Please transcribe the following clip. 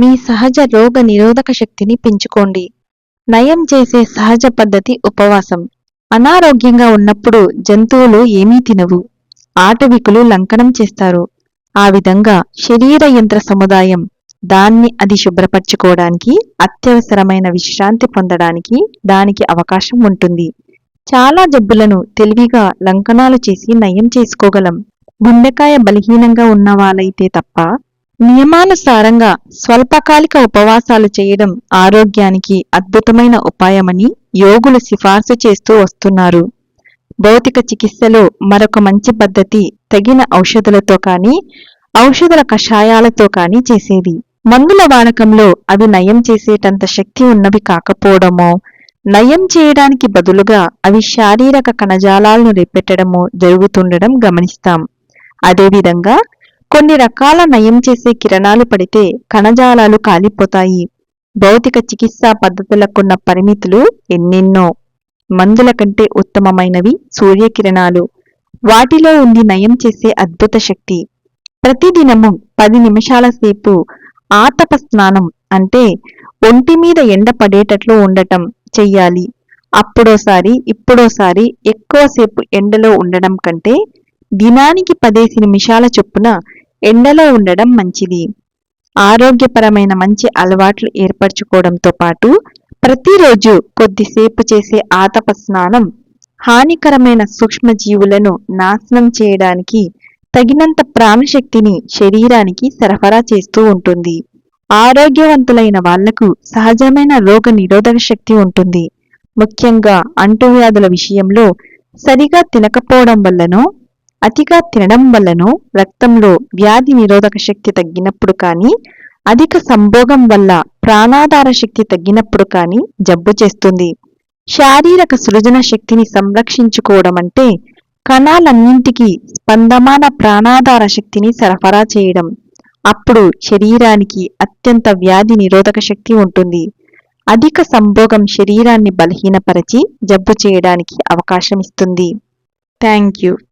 మీ సహజ రోగ నిరోధక శక్తిని పెంచుకోండి. నయం చేసే సహజ పద్ధతి ఉపవాసం. అనారోగ్యంగా ఉన్నప్పుడు జంతువులు ఏమీ తినవు. ఆటవికులు లంకనం చేస్తారు. ఆ విధంగా శరీర యంత్ర సముదాయం దాన్ని అది శుభ్రపరచుకోవడానికి అత్యవసరమైన విశ్రాంతి పొందడానికి దానికి అవకాశం ఉంటుంది. చాలా జబ్బులను తెలివిగా లంకనాలు చేసి నయం చేసుకోగలం. గుండెకాయ బలహీనంగా ఉన్న వాళ్ళైతే తప్ప నియమానుసారంగా స్వల్పకాలిక ఉపవాసాలు చేయడం ఆరోగ్యానికి అద్భుతమైన ఉపాయమని యోగులు సిఫార్సు చేస్తూ వస్తున్నారు. భౌతిక చికిత్సలో మరొక మంచి పద్ధతి తగిన ఔషధులతో కానీ ఔషధుల కషాయాలతో కానీ చేసేది. మందుల వాడకంలో అవి నయం చేసేటంత శక్తి ఉన్నవి కాకపోవడమో నయం చేయడానికి బదులుగా అవి శారీరక కణజాలాలను రేపెట్టడమో జరుగుతుండడం గమనిస్తాం. అదేవిధంగా కొన్ని రకాల నయం చేసే కిరణాలు పడితే కణజాలాలు కాలిపోతాయి. భౌతిక చికిత్సా పద్ధతులకున్న పరిమితులు ఎన్నెన్నో. మందుల కంటే ఉత్తమమైనవి సూర్యకిరణాలు. వాటిలో ఉంది నయం చేసే అద్భుత శక్తి. ప్రతిదినము పది నిమిషాల సేపు ఆతప స్నానం అంటే ఒంటి మీద ఎండ పడేటట్లు ఉండటం చెయ్యాలి. అప్పుడోసారి ఇప్పుడోసారి ఎక్కువసేపు ఎండలో ఉండడం కంటే దినానికి పదేసి నిమిషాల చొప్పున ఎండలో ఉండడం మంచిది. ఆరోగ్యపరమైన మంచి అలవాట్లు ఏర్పరచుకోవడంతో పాటు ప్రతిరోజు కొద్దిసేపు చేసే ఆతప స్నానం హానికరమైన సూక్ష్మజీవులను నాశనం చేయడానికి తగినంత ప్రాణశక్తిని శరీరానికి సరఫరా చేస్తూ ఉంటుంది. ఆరోగ్యవంతులైన వాళ్ళకు సహజమైన రోగ నిరోధక శక్తి ఉంటుంది. ముఖ్యంగా అంటువ్యాధుల విషయంలో సరిగా తినకపోవడం వల్లనో అతిగా తినడం వల్లనో రక్తంలో వ్యాధి నిరోధక శక్తి తగ్గినప్పుడు కానీ అధిక సంభోగం వల్ల ప్రాణాధార శక్తి తగ్గినప్పుడు కానీ జబ్బు చేస్తుంది. శారీరక సృజన శక్తిని సంరక్షించుకోవడం అంటే కణాలన్నింటికీ స్పందమాన ప్రాణాధార శక్తిని సరఫరా చేయడం. అప్పుడు శరీరానికి అత్యంత వ్యాధి నిరోధక శక్తి ఉంటుంది. అధిక సంభోగం శరీరాన్ని బలహీనపరచి జబ్బు చేయడానికి అవకాశం ఇస్తుంది. Thank you.